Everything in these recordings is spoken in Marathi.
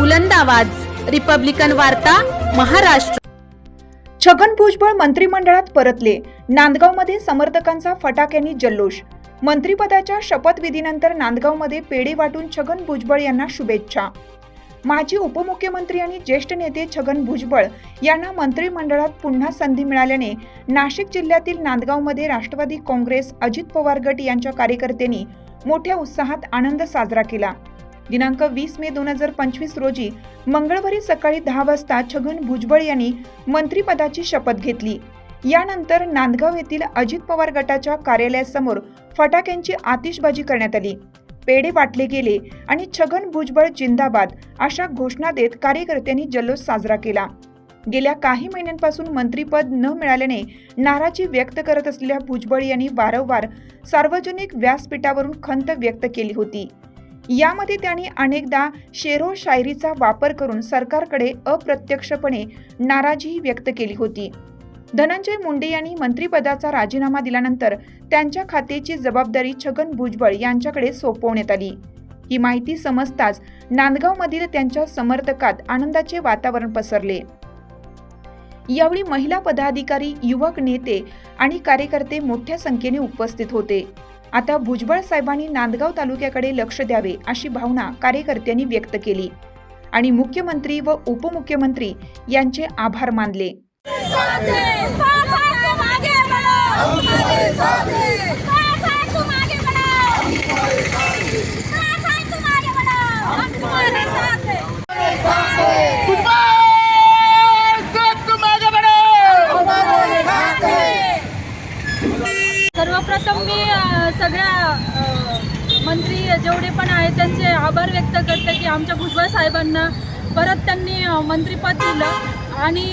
बुलंद आवाज. रिपब्लिकन वार्ता महाराष्ट्र. छगन भुजबळ मंत्रिमंडळात परतले. नांदगावमध्ये समर्थकांचा फटाक्यांनी जल्लोष. मंत्रिपदाच्या शपथविधीनंतर नांदगावमध्ये पेढे वाटून छगन भुजबळ यांना शुभेच्छा. माजी उपमुख्यमंत्री आणि ज्येष्ठ नेते छगन भुजबळ यांना मंत्रिमंडळात पुन्हा संधी मिळाल्याने नाशिक जिल्ह्यातील नांदगावमध्ये राष्ट्रवादी काँग्रेस अजित पवार गट यांच्या कार्यकर्त्यांनी मोठ्या उत्साहात आनंद साजरा केला. दिनांक वीस मे दोन हजार पंचवीस रोजी मंगळवारी सकाळी दहा वाजता छगन भुजबळ यांनी मंत्रिपदाची शपथ घेतली. यानंतर नांदगाव येथील अजित पवार गटाच्या कार्यालयासमोर फटाक्यांची आतिषबाजी करण्यात आली. पेढे वाटले गेले आणि छगन भुजबळ जिंदाबाद अशा घोषणा देत कार्यकर्त्यांनी जल्लोष साजरा केला. गेल्या काही महिन्यांपासून मंत्रीपद न मिळाल्याने नाराजी व्यक्त करत असलेल्या भुजबळ यांनी वारंवार सार्वजनिक व्यासपीठावरून खंत व्यक्त केली होती. यामध्ये त्यांनी अनेकदा शेरो शायरीचा वापर करून सरकारकडे अप्रत्यक्षपणे नाराजीही व्यक्त केली होती. धनंजय मुंडे यांनी मंत्रिपदाचा राजीनामा दिल्यानंतर त्यांच्या खात्याची जबाबदारी छगन भुजबळ यांच्याकडे सोपवण्यात आली. ही माहिती समजताच नांदगावमधील त्यांच्या समर्थकात आनंदाचे वातावरण पसरले. यावेळी महिला पदाधिकारी युवक नेते आणि कार्यकर्ते मोठ्या संख्येने उपस्थित होते. आता भुजबळ साहेबांनी नांदगाव तालुक्याकडे लक्ष द्यावे अशी भावना कार्यकर्त्यांनी व्यक्त केली. आणि मुख्यमंत्री व उपमुख्यमंत्री यांचे आभार मानले. सर्वप्रथम मी सगळ्या मंत्री जेवढे पण आहेत त्यांचे आभार व्यक्त करते की आमच्या भुजबळ साहेबांना परत त्यांनी मंत्रीपद मंत्रिपद दिलं. आणि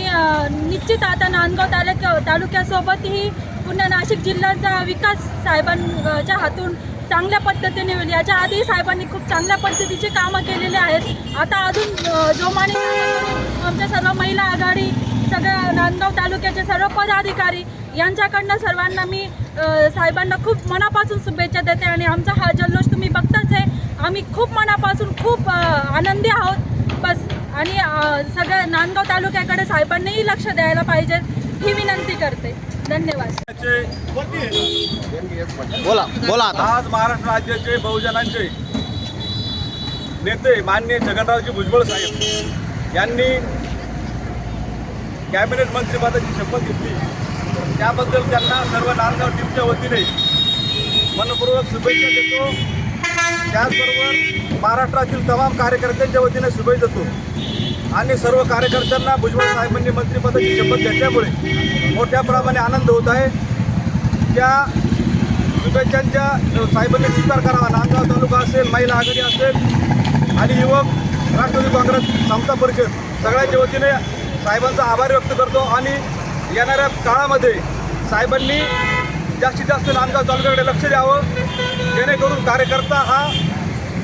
निश्चित आता नांदगाव तालुक्या तालुक्यासोबतही पुन्हा नाशिक जिल्ह्याचा विकास साहेबांच्या हातून चांगल्या पद्धतीने होईल. याच्या आधी साहेबांनी खूप चांगल्या पद्धतीचे कामं केलेली आहेत. आता अजून जोमाने आमच्या सर्व महिला आघाडी सगळ्या नांदगाव तालुक्याचे सर्व पदाधिकारी यांच्याकडनं सर्वांना मी साहेबांना खूप मनापासून शुभेच्छा देते आणि आमचा हा जल्लोष तुम्ही बघताच आहे. आम्ही खूप मनापासून खूप आनंदी आहोत. बस आणि सगळ्या नांदगाव तालुक्याकडे साहेबांनीही लक्ष द्यायला पाहिजे ही विनंती करते. धन्यवाद. बोला बोला आता. आज महाराष्ट्र राज्याचे बहुजनांचे नेते माननीय जगनरावजी भुजबळ साहेब यांनी कॅबिनेट मंत्रिपदाची शपथ घेतली. त्याबद्दल त्यांना सर्व नांदगाव टीमच्या वतीने मनपूर्वक शुभेच्छा देतो. त्याचबरोबर महाराष्ट्रातील तमाम कार्यकर्त्यांच्या वतीने शुभेच्छा देतो. आणि सर्व कार्यकर्त्यांना भुजबळ साहेबांनी मंत्रिपदाची शपथ घेतल्यामुळे मोठ्या प्रमाणे आनंद होत आहे. त्या शुभेच्छांच्या साहेबांनी स्वीकार करावा. नांदगाव तालुका असेल महिला आघाडी असेल आणि युवक राष्ट्रवादी काँग्रेस समता परिषद सगळ्यांच्या वतीने साहेबांचा आभार व्यक्त करतो. आणि येणाऱ्या काळामध्ये साहेबांनी जास्तीत जास्त नांदगाव तालुक्याकडे लक्ष द्यावं. जेणेकरून कार्यकर्ता हा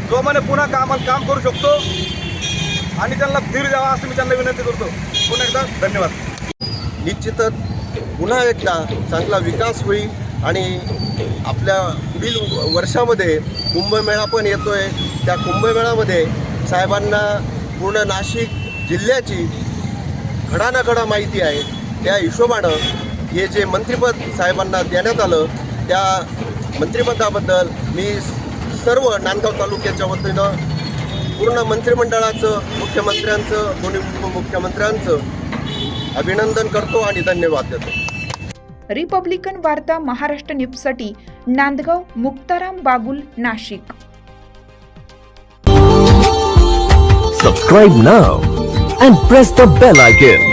जोमाने पुन्हा काम काम करू शकतो आणि त्यांना धीर द्यावा असं मी त्यांना विनंती करतो. पुन्हा एकदा धन्यवाद. निश्चितच पुन्हा एकदा चांगला विकास होईल आणि आपल्या पुढील वर्षामध्ये कुंभमेळा पण येतो आहे त्या कुंभमेळामध्ये साहेबांना पूर्ण नाशिक जिल्ह्याची घडानाघडा माहिती आहे. त्या हिशोबानं हे जे मंत्रिपद साहेबांना देण्यात आलं त्या मंत्रिपदाबद्दल मी सर्व नांदगाव तालुक्याच्या वतीनं पूर्ण मंत्रिमंडळाचं मुख्यमंत्र्यांचं दोन्ही उपमुख्यमंत्र्यांचं अभिनंदन करतो आणि धन्यवाद देतो रिपब्लिकन वार्ता महाराष्ट्र न्यूजसाठी Nandgaon Muktaram Bagul Nashik Subscribe now and press the bell icon.